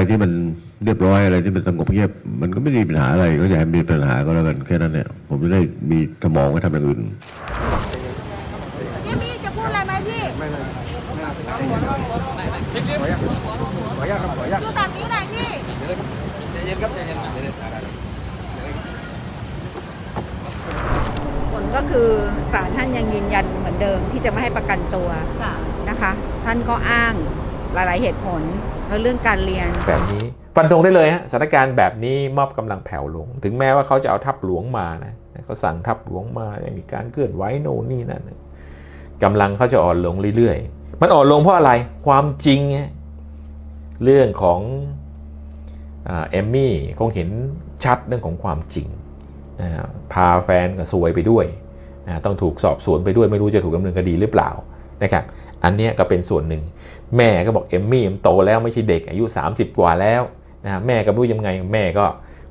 อะไรที่มันเรียบร้อยอะไรที่มันสงบเงียบ มันก็ไม่ได้มีปัญหาอะไรก็อย่าให้มีปัญหาก็แล้วกันแค่นั้นเนี่ย ผมจะได้มีสมองไว้ทำอย่างอื่นพี่มี่จะพูดอะไรไหมพี่ชูสามนิ้วหน่อยพี่ผลก็คือศาลท่านยังยืนยันเหมือนเดิมที่จะไม่ให้ประกันตัวค่ะนะคะ ท่านก็อ้าง หลาย ๆ เหตุผลแล้วเรื่องการเรียน แบบนี้ฟันธงได้เลยฮะสถานการณ์แบบนี้มอบกำลังแผ่วลง ถึงแม้ว่าเขาจะเอาทัพหลวงมานะเขาสั่งทัพหลวงมายังมีการเคลื่อนไหวโน่นนี่นั่นกำลังเขาจะอ่อนลงเรื่อยๆ มันอ่อนลงเพราะอะไรความจริงเรื่องของอเอมมี่คงเห็นชัดเรื่องของความจริงนะฮะพาแฟนก็ซวยไปด้วย ต้องถูกสอบสวนไปด้วยไม่รู้จะถูกดำเนินคดีหรือเปล่านะครับอันนี้ก็เป็นส่วนหนึ่ง แม่ก็บอกเอมมี่มันโตแล้วไม่ใช่เด็กอายุ 30 กว่าแล้วนะแม่ก็ไม่รู้ยังไงแม่ก็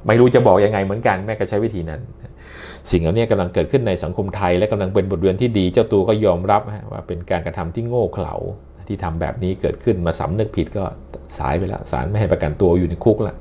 ไม่รู้จะบอกยังไงเหมือนกันแม่ก็ใช้วิธีนั้น สิ่งเหล่านี้กำลังเกิดขึ้นในสังคมไทยและกำลังเป็นบทเรียนที่ดี เจ้าตัวก็ยอมรับว่าเป็นการกระทำที่โง่เขลาที่ทำแบบนี้เกิดขึ้นมาสำนึกผิดก็สายไปแล้วศาลไม่ให้ประกันตัวอยู่ในคุกละ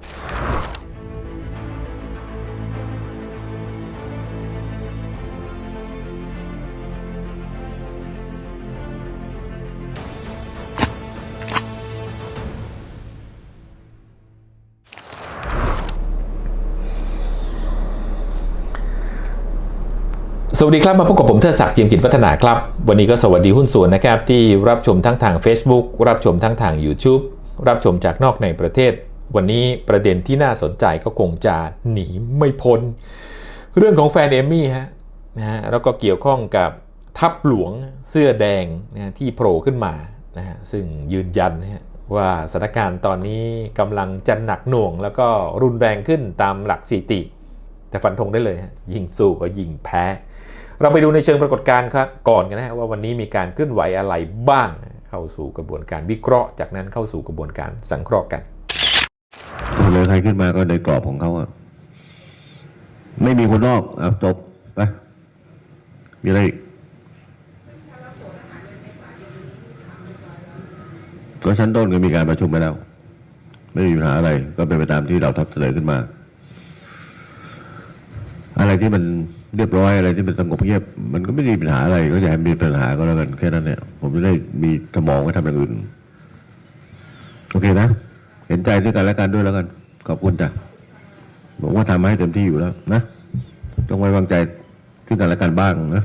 สวัสดีครับ มาพบกับผมเทอศักดิ์จิมกิจวัฒนาครับ วันนี้ก็สวัสดีหุ้นส่วนนะครับที่รับชมทั้งทาง Facebook รับชมทั้งทาง YouTube รับชมจากนอกในประเทศ วันนี้ประเด็นที่น่าสนใจก็คงจะหนีไม่พ้น เรื่องของแฟนเอมี่ฮะนะฮะแล้วก็เกี่ยวข้องกับทัพหลวงเสื้อแดงนะฮะที่โผล่ขึ้นมานะฮะซึ่งยืนยันนะฮะว่าสถานการณ์ตอนนี้กำลังจะหนักหน่วง แล้วก็รุนแรงขึ้นตามหลักสถิติ แต่ฟันธงได้เลย ยิงสู้ก็ยิงแพ้ เราไปดูในเชิงปรากฏการณ์ครับก่อนกันนะว่าวันนี้มีการเคลื่อนไหวอะไรบ้างเข้าสู่กระบวนการวิเคราะห์ จากนั้นเข้าสู่กระบวนการสังเคราะห์กันเสนอใครขึ้นมาก็ในกรอบของเขาอะไม่มีคนนอกอะจบไปมีอะไรอีกก็ชั้นต้นก็มีการประชุมไปแล้ว ไม่มีปัญหาอะไร ก็เป็นไปตามที่เราทับเสนอขึ้นมา อะไรที่มันเรียบร้อยอะไรที่มันสงบเงียบ มันก็ไม่ได้มีปัญหาอะไร ก็อย่าให้มีปัญหาก็แล้วกันแค่นั้นเนี่ย ผมจะได้มีสมองไว้ทำอย่างอื่น โอเคนะ เห็นใจด้วยกันและกันด้วยแล้วกัน ขอบคุณจ้ะบอกว่าทำให้เต็มที่อยู่แล้วนะต้องไว้วางใจซึ่งกันและกันบ้างนะ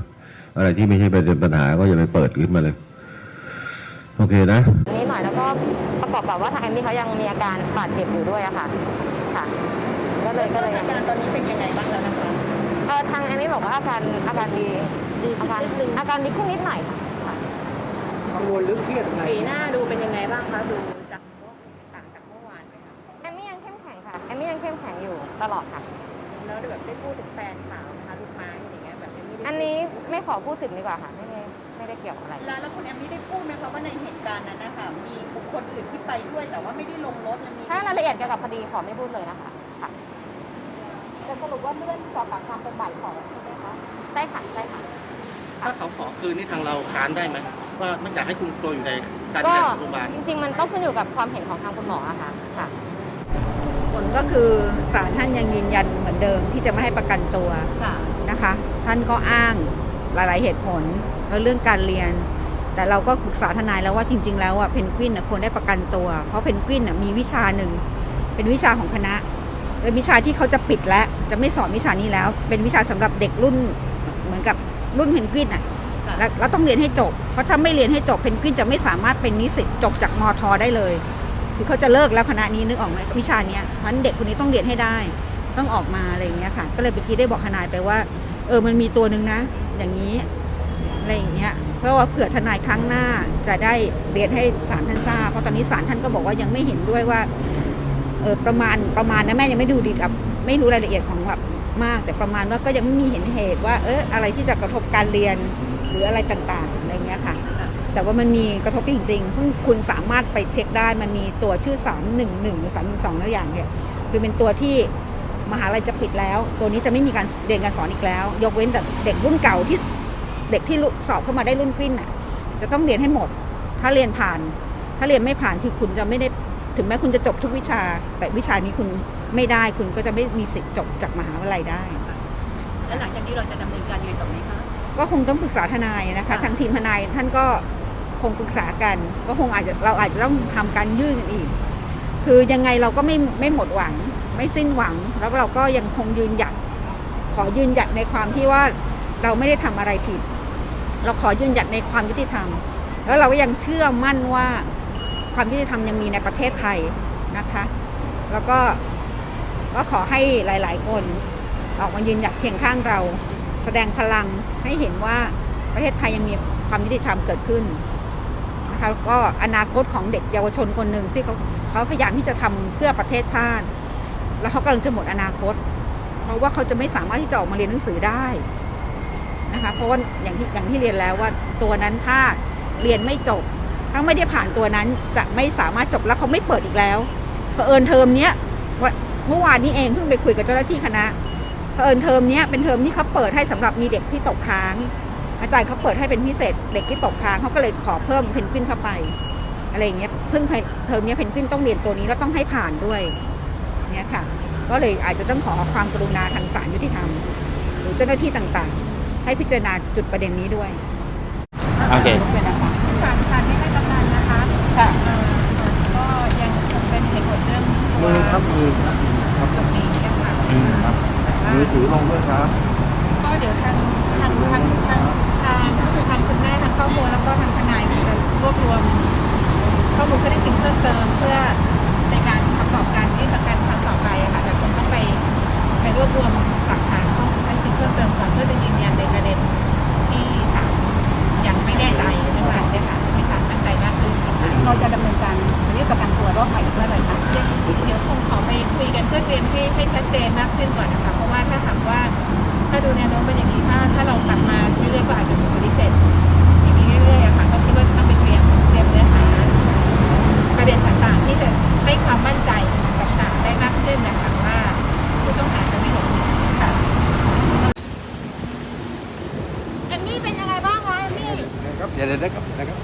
อะไรที่ไม่ใช่ประเด็นปัญหาก็อย่าไปเปิดขึ้นมาเลย โอเคนะนิดหน่อยแล้วก็ประกอบกับว่าทางแอมมี่เขายังมีอาการบาดเจ็บอยู่ด้วยอะค่ะ ค่ะ ก็เลยก็เลยยังอาการตอนนี้เป็นยังไงบ้างแล้วนะคะเออทางแอมมี่บอกว่าอาการอาการดีดีอาการนิดนึงอาการดีขึ้นนิดหน่อยค่ะค่ะกังวลหรือเครียดอะไรสีหน้าดูเป็นยังไงบ้างคะดูจากต่างจากเมื่อวานไหมคะแอมมี่ยังเข้มแข็งค่ะแอมมี่ยังเข้มแข็งอยู่ตลอดค่ะ แล้วได้แบบได้พูดถึงแฟนสาวนะคะลูกไม้อย่างเงี้ยแบบไม่ได้อันนี้ไม่ขอพูดถึงดีกว่าค่ะไม่ได้ไม่ได้เกี่ยวอะไร แล้วแล้วคุณแอมมี่ได้พูดไหมคะว่าในเหตุการณ์นั้นนะคะมีบุคคลอื่นที่ไปด้วยแต่ว่าไม่ได้ลงรถแล้วมีถ้ารายละเอียดเกี่ยวกับคดีขอไม่พูดเลยนะคะค่ะ แต่สรุปว่าเลื่อนสอบปากคำเป็น บ่ายสองใช่ไหมคะใช่ค่ะใช่ค่ะ ถ้าเขาขอคืนนี่ทางเราค้านได้ไหมว่าไม่อยากให้คุมตัวอยู่ในการก็ดูแลของโรงพยาบาลจริง ๆ มันต้องขึ้นอยู่กับความเห็นของทางคุณหมออะค่ะค่ะ ผลก็คือศาลท่านยังยืนยันเหมือนเดิมที่จะไม่ให้ประกันตัวค่ะนะคะ ท่านก็อ้างหลาย ๆ เหตุผลแล้วเรื่องการเรียน แต่เราก็ปรึกษาทนายแล้วว่าจริง ๆ แล้วอะเพนกวินน่ะควรได้ประกันตัว เพราะเพนกวินน่ะมีวิชาหนึ่งเป็นวิชาของคณะเป็นวิชาที่เขาจะปิดแล้ว จะไม่สอนวิชานี้แล้ว เป็นวิชาสำหรับเด็กรุ่นเหมือนกับรุ่นเพนกวินอะค่ะแล้วแล้วต้องเรียนให้จบ เพราะถ้าไม่เรียนให้จบเพนกวินจะไม่สามารถเป็นนิสิตจบจากมอทอได้เลยคือเขาจะเลิกแล้วคณะนี้นึกออกไหมวิชาเนี้ยเพราะฉะนั้นเด็กคนนี้ต้องเรียนให้ได้ ต้องออกมาอะไรอย่างเงี้ยค่ะ ก็เลยเมื่อกี้ได้บอกทนายไปว่า เออมันมีตัวหนึ่งนะ อย่างนี้อะไรอย่างเงี้ยเพื่อว่าเผื่อทนายครั้งหน้าจะได้เรียนให้ศาลท่านทราบเพราะตอนนี้ศาลท่านก็บอกว่ายังไม่เห็นด้วยว่าเออประมาณประมาณนะแม่ยังไม่ดูดีกับ ไม่รู้รายละเอียดของแบบมาก แต่ประมาณว่าก็ยังไม่มีเห็นเหตุว่าเอออะไรที่จะกระทบการเรียนหรืออะไรต่างๆอะไรเงี้ยค่ะ แต่ว่ามันมีกระทบจริงๆซึ่งคุณสามารถไปเช็คได้มันมีตัวชื่อ 311หรือ312แล้วอย่างเนี่ยคือเป็นตัวที่มหาลัยจะปิดแล้ว ตัวนี้จะไม่มีการเรียนการสอนอีกแล้ว ยกเว้นแต่เด็กรุ่นเก่าที่เด็กที่สอบเข้ามาได้รุ่นกวิ้นอะจะต้องเรียนให้หมด ถ้าเรียนผ่าน ถ้าเรียนไม่ผ่านคือคุณจะไม่ได้ ถึงแม้คุณจะจบทุกวิชา แต่วิชานี้คุณไม่ได้คุณก็จะไม่มีสิทธิ์จบจากมหาวิทยาลัยได้ แล้วหลังจากนี้เราจะดำเนินการยังไงต่อไหมคะ ก็คงต้องปรึกษาทนายนะคะค่ะทางทีมทนายท่านก็คงปรึกษากัน ก็คงอาจจะเราอาจจะต้องทำการยื่นกันอีก คือยังไงเราก็ไม่ไม่หมดหวัง ไม่สิ้นหวัง แล้วเราก็ยังคงยืนหยัด ขอยืนหยัดในความที่ว่าเราไม่ได้ทำอะไรผิด เราขอยืนหยัดในความยุติธรรม แล้วเราก็ยังเชื่อมั่นว่า ความยุติธรรมยังมีในประเทศไทยนะคะ แล้วก็ก็ขอให้หลาย ๆ คนออกมายืนหยัดเคียงข้างเรา แสดงพลังให้เห็นว่าประเทศไทยยังมีความยุติธรรมเกิดขึ้นนะคะแล้วก็อนาคตของเด็กเยาวชนคนหนึ่งที่เขาเขาพยายามที่จะทำเพื่อประเทศชาติ แล้วเขากำลังจะหมดอนาคต เพราะว่าเขาจะไม่สามารถที่จะออกมาเรียนหนังสือได้นะคะเพราะว่าอย่างที่อย่างที่เรียนแล้วว่าตัวนั้นถ้าเรียนไม่จบ ถ้าไม่ได้ผ่านตัวนั้นจะไม่สามารถจบแล้วเขาไม่เปิดอีกแล้วเผอิญเทอมเนี้ยวันเมื่อวานนี้เองเพิ่งไปคุยกับเจ้าหน้าที่คณะเผอิญเทอมเนี้ยเป็นเทอมที่เขาเปิดให้สำหรับมีเด็กที่ตกค้าง อาจารย์เขาเปิดให้เป็นพิเศษเด็กที่ตกค้างเขาก็เลยขอเพิ่มเพนกวินเข้าไปอะไรอย่างเงี้ยซึ่งเทอมเนี้ยเพนกวินต้องเรียนตัวนี้แล้วต้องให้ผ่านด้วยเนี่ยค่ะ ก็เลยอาจจะต้องขอความกรุณาทางศาลยุติธรรม หรือเจ้าหน้าที่ต่างๆ ให้พิจารณาจุดประเด็นนี้ด้วยโอเค ศาลศาลไม่ให้ประกันนะคะค่ะก็ยังคงเป็นเหตุผลเรื่องมือครับมือครับตรงนี้ค่ะมือ ถือลงด้วยครับก็เดี๋ยวทางทางทางทางทางทางคุณแม่ทางครอบครัวแล้วก็ทางทนายจะรวบรวมข้อมูลข้อเท็จริงเพิ่มเติมเพื่อในการประกอบการยื่ประกันครั้งต่อไปอะค่ะแต่คงต้องไปไปรวบรวมหลักฐานข้อมูลข้อเท็จริงเพิ่มเติมก่อนเพื่อจะยืนยันในประเด็นที่ศาลยังไม่แน่ใจนั่นแหละเนี่ยค่ะให้ศาลมั่นใจมากขึ้นค่ะเราจะดำเนินการยื่นประกันตัวรอบใหม่อีกเมื่อไหร่คะเดี๋ยวคงขอไปคุยกันเพื่อเตรียมให้ให้ชัดเจนมากขึ้นก่อนนะคะ ว่าถ้าถามว่า ถ้าดูแนวโน้มเป็นอย่างนี้ถ้าถ้าเรากลับมาเรื่อยๆก็อาจจะถูกปฏิเสธอย่างนี้เรื่อยๆอะค่ะก็คิดว่าจะต้องไปเตรียมเตรียมเนื้อหา ประเด็นต่างๆ ที่จะให้ความมั่นใจกับศาลได้มากขึ้นนะคะว่าผู้ต้องหาจะไม่หลบหนีค่ะ เอมมี่เป็นยังไงบ้างคะเอมมี่ ครับเดี๋ยวเดี๋ยวนะครับนะครับ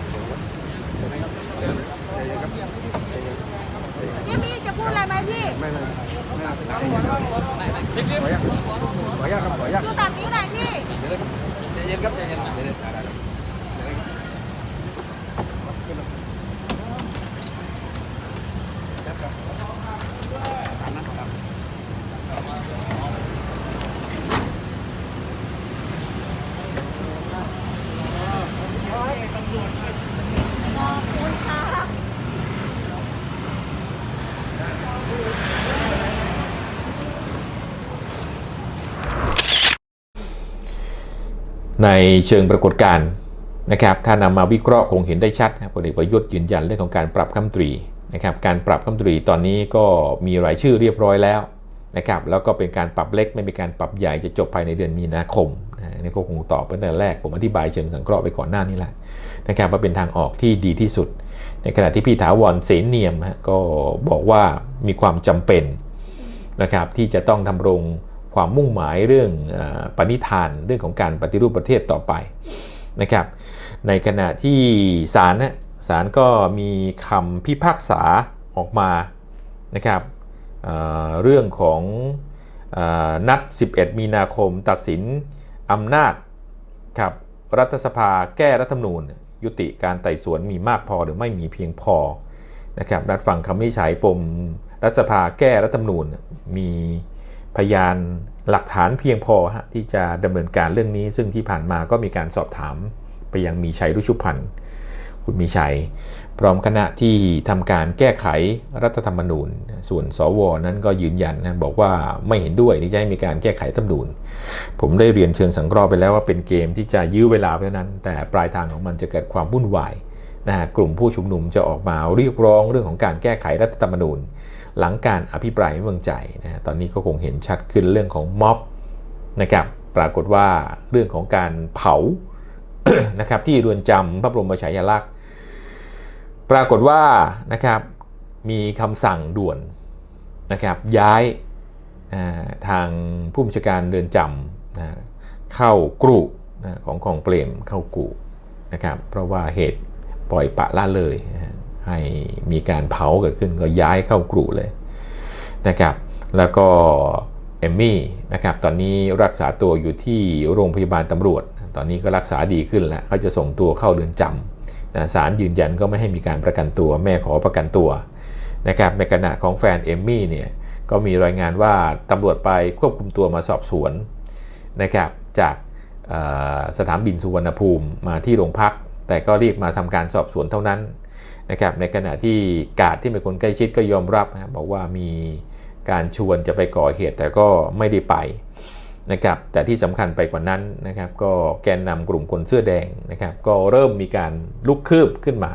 เอมมี่จะพูดอะไรไหมพี่ ไม่ไม่ไม่ขออนุญาตขออนุญาตครับขออนุญาต ชูสามนิ้วหน่อยพี่ เดี๋ยวนะครับใจเย็นครับใจเย็นเดี๋ยวเดี๋ยวได้ได้ได้ ในเชิงปรากฏการณ์นะครับ ถ้านำมาวิเคราะห์คงเห็นได้ชัดพลเอกประยุทธ์ยืนยันเรื่องของการปรับคำตรีนะครับ การปรับคำตรีตอนนี้ก็มีรายชื่อเรียบร้อยแล้วนะครับ แล้วก็เป็นการปรับเล็กไม่เป็นการปรับใหญ่จะจบภายในเดือนมีนาคมนี่ก็คงตอบตั้งแต่แรกผมอธิบายเชิงสังเคราะห์ไปก่อนหน้านี้แหละนะครับว่าเป็นทางออกที่ดีที่สุด ในขณะที่พี่ถาวรเสนเนียมก็บอกว่ามีความจำเป็นนะครับที่จะต้องทำรง ความมุ่งหมายเรื่องอปณิธานเรื่องของการปฏิรูปประเทศต่อไปนะครับ ในขณะที่ศาลนะศาลก็มีคำพิพากษาออกมานะครับเเรื่องของออนัด 11 มีนาคม ตัดสินอำนาจครับรัฐสภาแก้รัฐธรรมนูญ ยุติการไต่สวนมีมากพอหรือไม่มีเพียงพอนะครับนัดฟังคำวินิจฉัยปมรัฐสภาแก้รัฐธรรมนูญมี พยานหลักฐานเพียงพอที่จะดำเนินการเรื่องนี้ ซึ่งที่ผ่านมาก็มีการสอบถามไปยังมีชัยรุชุพันธ์คุณมีชัย พร้อมคณะที่ทำการแก้ไขรัฐธรรมนูญ ส่วนสวนั้นก็ยืนยันนะบอกว่าไม่เห็นด้วยที่จะให้มีการแก้ไขรัฐธรรมนูญ ผมได้เรียนเชิงสังเคราะห์ไปแล้วว่าเป็นเกมที่จะยื้อเวลาไปเท่านั้น แต่ปลายทางของมันจะเกิดความวุ่นวายนะฮะกลุ่มผู้ชุมนุมจะออกมาเรียกร้องเรื่องของการแก้ไขรัฐธรรมนูญ หลังการอภิปรายไม่วางใจนะตอนนี้ก็คงเห็นชัดขึ้นเรื่องของม็อบนะครับปรากฏว่าเรื่องของการเผานะครับที่เรือนจำพระบรมฉายาลักษณ์ปรากฏว่านะครับมีคำสั่งด่วนนะครับย้ายทางผู้บัญชาการเรือนจำนะเข้ากรุนะของของเปรมเข้ากรุนะครับเพราะว่าเหตุปล่อยปะละเลยนะ ให้มีการเผาเกิดขึ้นก็ย้ายเข้ากรุเลยนะครับ แล้วก็เอมมี่นะครับตอนนี้รักษาตัวอยู่ที่โรงพยาบาลตำรวจ ตอนนี้ก็รักษาดีขึ้นแล้วเขาจะส่งตัวเข้าเรือนจำนะศาลยืนยันก็ไม่ให้มีการประกันตัว แม่ขอประกันตัวนะครับในขณะของแฟนเอมมี่เนี่ยก็มีรายงานว่าตำรวจไปควบคุมตัวมาสอบสวนนะครับจากสนามบินสุวรรณภูมิมาที่โรงพัก แต่ก็รียกมาทำการสอบสวนเท่านั้น นะครับในขณะที่กาดที่เป็นคนใกล้ชิดก็ยอมรับนะบอกว่ามีการชวนจะไปก่อเหตุแต่ก็ไม่ได้ไปนะครับแต่ที่สำคัญไปกว่านั้นนะครับก็แกนนำกลุ่มคนเสื้อแดงนะครับก็เริ่มมีการลุกคืบขึ้นมา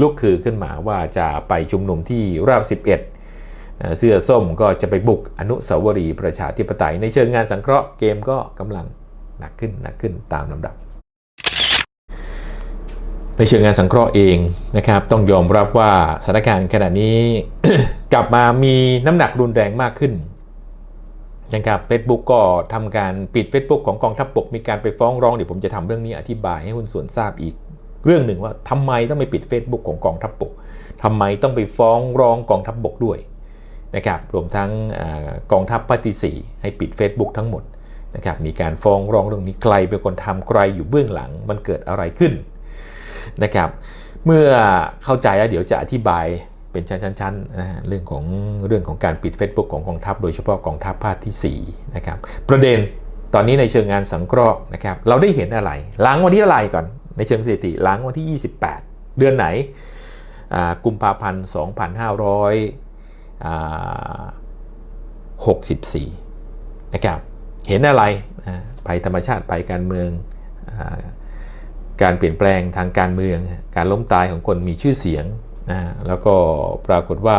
ลุกคือขึ้นมาว่าจะไปชุมนุมที่ราบ 11เอ่อเสื้อส้มก็จะไปบุกอนุสาวรีย์ประชาธิปไตย ในเชิงงานสังเคราะห์เกมก็กำลังหนักขึ้นหนักขึ้นตามลำดับ ในเชิงงานสังเคราะห์เองนะครับ ต้องยอมรับว่าสถานการณ์ขณะนี้กลับมามีน้ำหนักรุนแรงมากขึ้นนะครับเฟซบุ๊กก็ทำการปิด Facebook ของกองทัพบกมีการไปฟ้องร้องเดี๋ยวผมจะทำเรื่องนี้อธิบายให้คุณส่วนทราบอีก เรื่องหนึ่งว่าทำไมต้องไปปิด Facebook ของกองทัพบกทำไมต้องไปฟ้องร้องกองทัพบกด้วยนะครับรวมทั้งอกองทัพภาคที่4ให้ปิด Facebook ทั้งหมดนะครับมีการฟ้องร้องเรื่องนี้ใครเป็นคนทำใครอยู่เบื้องหลังมันเกิดอะไรขึ้น นะครับเมื่อเข้าใจแล้วเดี๋ยวจะอธิบายเป็นชั้นๆนะเรื่องของเรื่องของการปิด Facebook ของกองทัพ โดยเฉพาะกองทัพภาคที่4นะครับประเด็นตอนนี้ในเชิงงานสังเคราะห์นะครับเราได้เห็นอะไร หลังวันที่อะไรก่อน ในเชิงสถิติหลังวันที่ 28 เดือนไหนกุมภาพันธ์ 2564 นะครับ เห็นอะไรภัยธรรมชาติภัยการเมืองอ การเปลี่ยนแปลงทางการเมือง การล้มตายของคนมีชื่อเสียงนะแล้วก็ปรากฏว่า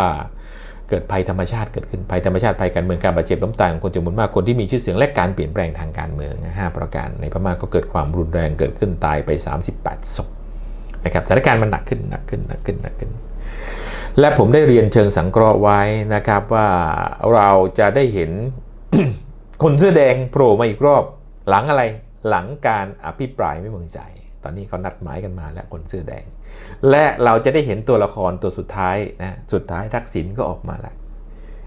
เกิดภัยธรรมชาติเกิดขึ้นภัยธรรมชาติภัยการเมืองการบาดเจ็บล้มตายของคนจำนวนมากคนที่มีชื่อเสียงและการเปลี่ยนแปลงทางการเมืองห้าประการในพม่าก็เกิดความรุนแรงเกิดขึ้นตายไป 38ศพนะครับสถานการณ์มันหนักขึ้นหนักขึ้นหนักขึ้นหนักขึ้น และผมได้เรียนเชิงสังเคราะห์ไว้นะครับว่าเราจะได้เห็นคนเสื้อแดงโผล่มาอีกรอบหลังอะไรหลังการอภิปรายไม่เมืองใจ ตอนนี้เขานัดหมายกันมาแล้วคนเสื้อแดง และเราจะได้เห็นตัวละครตัวสุดท้ายนะสุดท้ายทักษิณก็ออกมาแล้ว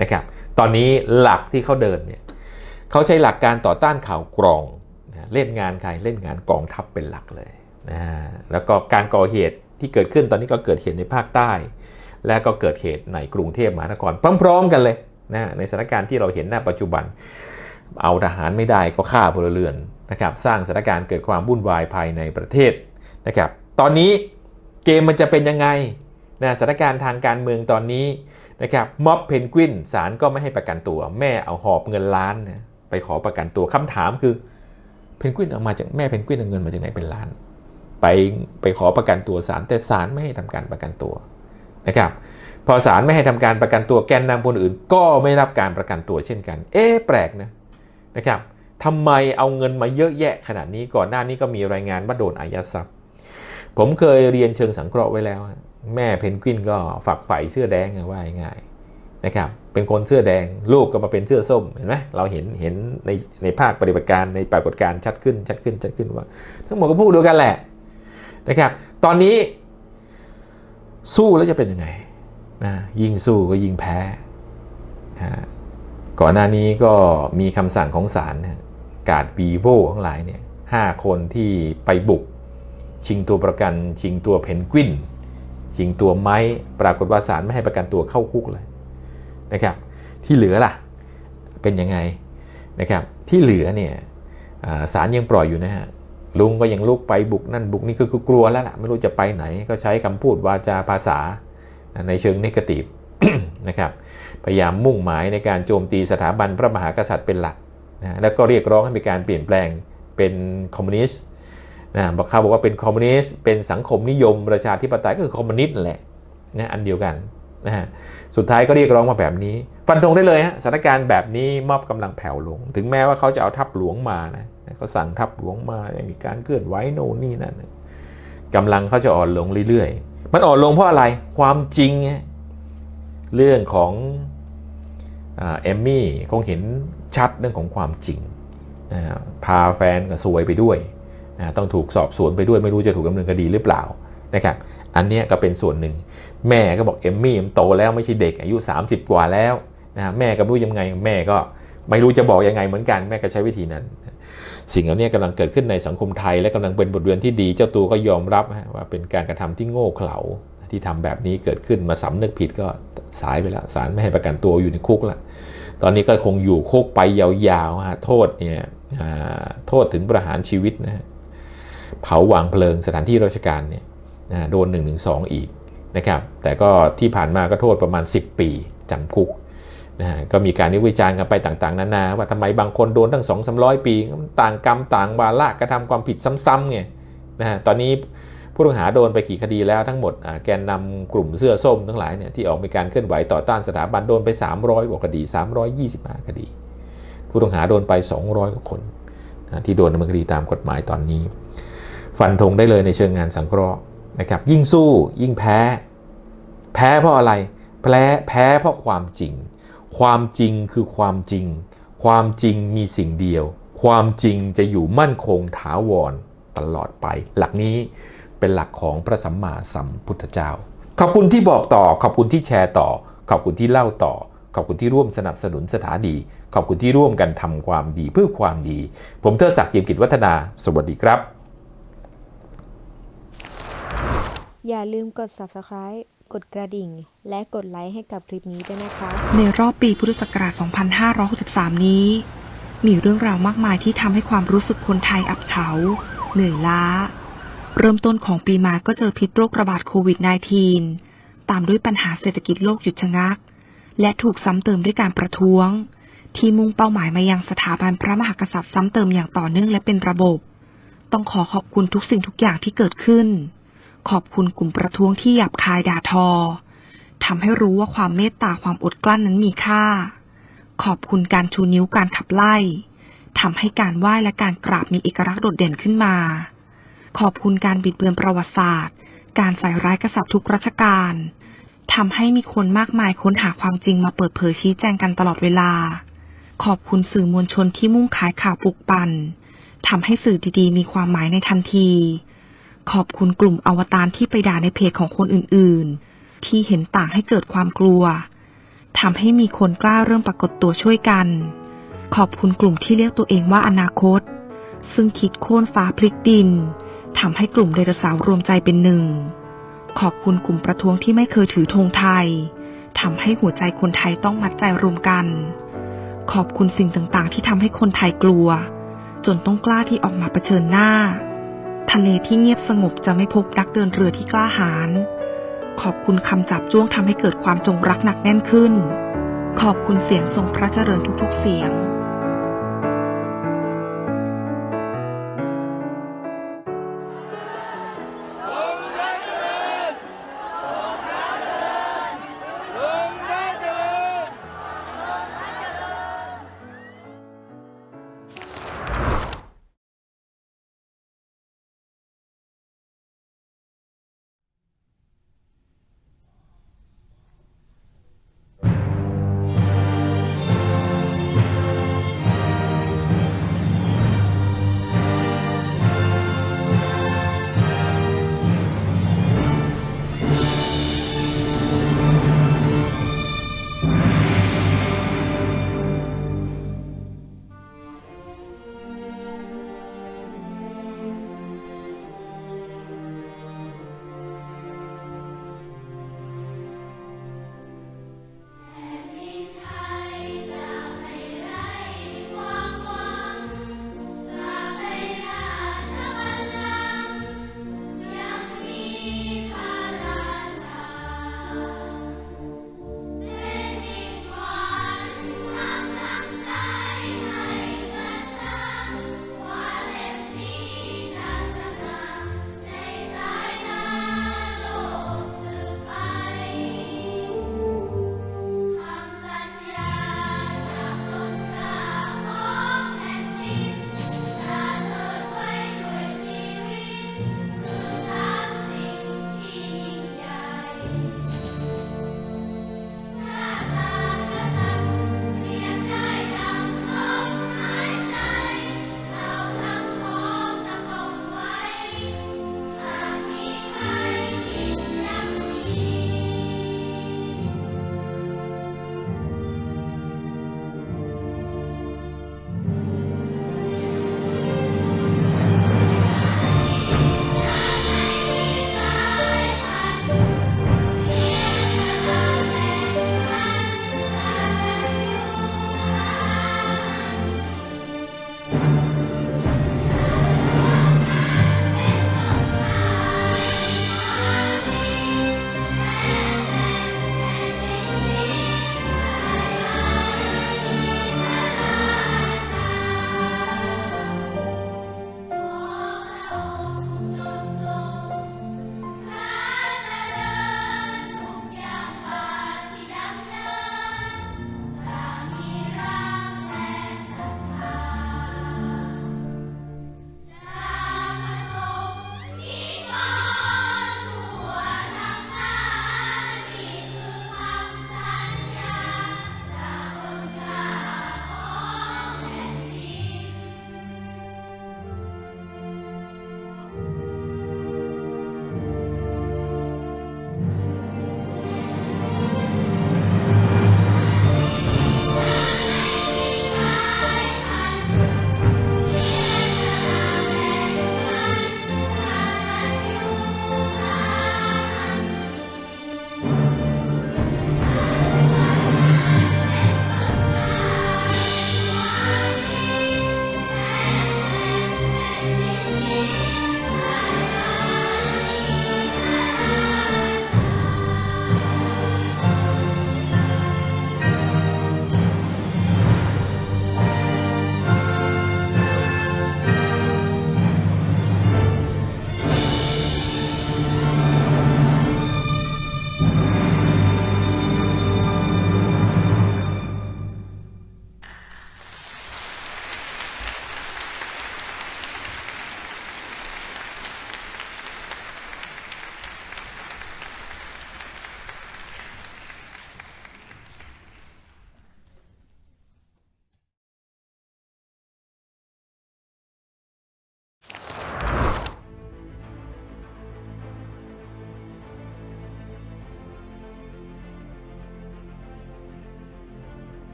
นะครับตอนนี้หลักที่เขาเดินเนี่ยเขาใช้หลักการต่อต้านข่าวกรองนะเล่นงานใครเล่นงานกองทัพเป็นหลักเลยนะแล้วก็การก่อเหตุที่เกิดขึ้นตอนนี้ก็เกิดเหตุในภาคใต้ และก็เกิดเหตุในกรุงเทพมหานครพร้อมๆกันเลยนะในสถานการณ์ที่เราเห็นณปัจจุบัน เอาทหารไม่ได้ก็ฆ่าพลเรือน นะครับสร้างสถานการณ์เกิดความวุ่นวายภายในประเทศนะครับตอนนี้เกมมันจะเป็นยังไงนะสถานการณ์ทางการเมืองตอนนี้นะครับม็อบเพนกวินศาลก็ไม่ให้ประกันตัว แม่เอาหอบเงินล้านนะไปขอประกันตัวคำถามคือเพนกวินเอามาจากแม่เพนกวินเอาเงินมาจากไหนเป็นล้าน ไปไปขอประกันตัวศาลแต่ศาลไม่ให้ทำการประกันตัวนะครับพอศาลไม่ให้ทำการประกันตัวแกนนำคนอื่น ก็ไม่รับการประกันตัวเช่นกัน เอ๊แปลกนะนะครับ ทำไมเอาเงินมาเยอะแยะขนาดนี้ก่อนหน้านี้ก็มีรายงานว่าโดนอายัดทรัพย์ ผมเคยเรียนเชิงสังเคราะห์ไว้แล้ว แม่เพนกวินก็ฝักใฝ่เสื้อแดงว่าง่ายนะครับเป็นคนเสื้อแดงลูกก็มาเป็นเสื้อส้มเห็นไหมเราเห็นเห็นในในภาคปฏิบัติการในปรากฏการณ์ชัดขึ้นชัดขึ้นชัดขึ้นว่า ทั้งหมดก็พูดเดียวกันแหละนะครับ ตอนนี้ สู้แล้วจะเป็นยังไงนะยิงสู้ก็ยิงแพ้นะก่อนหน้านี้ก็มีคำสั่งของศาลนะ กาดวีโวทั้งหลายเนี่ยห้าคนที่ไปบุก ชิงตัวประกัน ชิงตัวเพนกวิน ชิงตัวไม้ปรากฏว่าศาลไม่ให้ประกันตัวเข้าคุกเลยนะครับ ที่เหลือล่ะ เป็นยังไงนะครับที่เหลือเนี่ยอ่าศาลยังปล่อยอยู่นะฮะลุงก็ยังลุกไปบุกนั่นบุกนี่คือคือกลัวแล้วล่ะไม่รู้จะไปไหนก็ใช้คำพูดวาจาภาษาในเชิงนกาทีฟนะครับพยายามมุ่งหมายในการโจมตีสถาบันพระมหากษัตริย์เป็นหลัก นะแล้วก็เรียกร้องให้มีการเปลี่ยนแปลงเป็นคอมมิวนิสต์นะบอกเขาบอกว่าเป็นคอมมิวนิสต์เป็นสังคมนิยมประชาธิปไตยก็คือคอมมิวนิสต์นั่นแหละนะอันเดียวกันนะฮะสุดท้ายก็เรียกร้องมาแบบนี้ ฟันธงได้เลยฮะสถานการณ์แบบนี้มอบกำลังแผ่วลง ถึงแม้ว่าเขาจะเอาทัพหลวงมานะเขาสั่งทัพหลวงมามีการเคลื่อนไหวโน่นนี่นั่นกำลังเขาจะอ่อนลงเรื่อยๆ มันอ่อนลงเพราะอะไรความจริงไงเรื่องของเอมมี่คงเห็น ชัดเรื่องของความจริงนะพาแฟนกับซวยไปด้วยนะต้องถูกสอบสวนไปด้วยไม่รู้จะถูกดำเนินคดีหรือเปล่านะครับอันนี้ก็เป็นส่วนหนึ่ง แม่ก็บอกเอมมี่มันโตแล้วไม่ใช่เด็กอายุ 30 กว่าแล้วนะแม่ก็ไม่รู้ยังไงแม่ก็ไม่รู้จะบอกยังไงเหมือนกันแม่ก็ใช้วิธีนั้น สิ่งเหล่านี้กำลังเกิดขึ้นในสังคมไทยและกำลังเป็นบทเรียนที่ดี เจ้าตัวก็ยอมรับว่าเป็นการกระทำที่โง่เขลาที่ทำแบบนี้เกิดขึ้นมาสำนึกผิดก็สายไปแล้วศาลไม่ให้ประกันตัวอยู่ในคุกละ ตอนนี้ก็คงอยู่คุกไปยาวๆฮะโทษเนี่ยโทษถึงประหารชีวิตนะเผาวางเพลิงสถานที่ราชการเนี่ยโดน1นึอีกนะครับ แต่ก็ที่ผ่านมาก็โทษประมาณ 10 ปีจำคุกนะฮะก็มีการวิวิจารณ์กันไปต่างๆนานาว่าทำไมบางคนโดนตั้งสองสามร้อยปี ต่างกรรมต่างวาระกระทำความผิดซ้ำๆไงนะฮะตอนนี้ ผู้ต้องหาโดนไปกี่คดีแล้วทั้งหมดแกนนำกลุ่มเสื้อส้มทั้งหลายเนี่ยที่ออกมีการเคลื่อนไหวต่อต้านสถาบันโดนไป 300กว่าคดี 325 คดี ผู้ต้องหาโดนไป 200กว่าคนที่โดนดำเนินคดีตามกฎหมายตอนนี้ ฟันธงได้เลยในเชิงงานสังเคราะห์นะครับยิ่งสู้ยิ่งแพ้ แพ้เพราะอะไร แพ้แพ้เพราะความจริง ความจริงคือความจริง ความจริงมีสิ่งเดียว ความจริงจะอยู่มั่นคงถาวรตลอดไป หลักนี้ เป็นหลักของพระสัมมาสัมพุทธเจ้า ขอบคุณที่บอกต่อ ขอบคุณที่แชร์ต่อ ขอบคุณที่เล่าต่อ ขอบคุณที่ร่วมสนับสนุนสถานีขอบคุณที่ร่วมกันทำความดีเพื่อความดี ผมเทอศักดิ์เจียมกิจวัฒนา สวัสดีครับ อย่าลืมกด subscribe กดกระดิ่ง และกดไลค์ให้กับคลิปนี้ด้วยนะคะ ในรอบปีพุทธศักราช 2563 นี้ มีเรื่องราวมากมายที่ทำให้ความรู้สึกคนไทยอับเฉา เหนื่อยล้า เริ่มต้นของปีมาก็เจอพิษโรคระบาดโควิด -19 ตามด้วยปัญหาเศรษฐกิจโลกหยุดชะงัก และถูกซ้ำเติมด้วยการประท้วง ที่มุ่งเป้าหมายมายังสถาบันพระมหากษัตริย์ซ้ำเติมอย่างต่อเนื่องและเป็นระบบ ต้องขอขอบคุณทุกสิ่งทุกอย่างที่เกิดขึ้น ขอบคุณกลุ่มประท้วงที่หยาบคายด่าทอทำให้รู้ว่าความเมตตาความอดกลั้นนั้นมีค่า ขอบคุณการชูนิ้วการขับไล่ทำให้การไหว้และการกราบมีเอกลักษณ์โดดเด่นขึ้นมา ขอบคุณการบิดเบือนประวัติศาสตร์ การใส่ร้ายกษัตริย์ทุกรัชกาลทำให้มีคนมากมายค้นหาความจริงมาเปิดเผยชี้แจงกันตลอดเวลา ขอบคุณสื่อมวลชนที่มุ่งขายข่าวปลุกปั่นทำให้สื่อดีๆ มีความหมายในทันที ขอบคุณกลุ่มอวตารที่ไปด่าในเพจของคนอื่นๆ ที่เห็นต่างให้เกิดความกลัวทำให้มีคนกล้าเริ่มปรากฏตัวช่วยกัน ขอบคุณกลุ่มที่เรียกตัวเองว่าอนาคต ซึ่งคิดโค่นฟ้าพลิกดิน ทำให้กลุ่มไดโนเสาร์รวมใจเป็นหนึ่ง ขอบคุณกลุ่มประท้วงที่ไม่เคยถือธงไทยทำให้หัวใจคนไทยต้องมัดใจรวมกัน ขอบคุณสิ่งต่างๆ ที่ทำให้คนไทยกลัว จนต้องกล้าที่ออกมาเผชิญหน้า ทะเลที่เงียบสงบจะไม่พบนักเดินเรือที่กล้าหาญขอบคุณคำจับจ้วงทำให้เกิดความจงรักหนักแน่นขึ้น ขอบคุณเสียงทรงพระเจริญทุกๆเสียง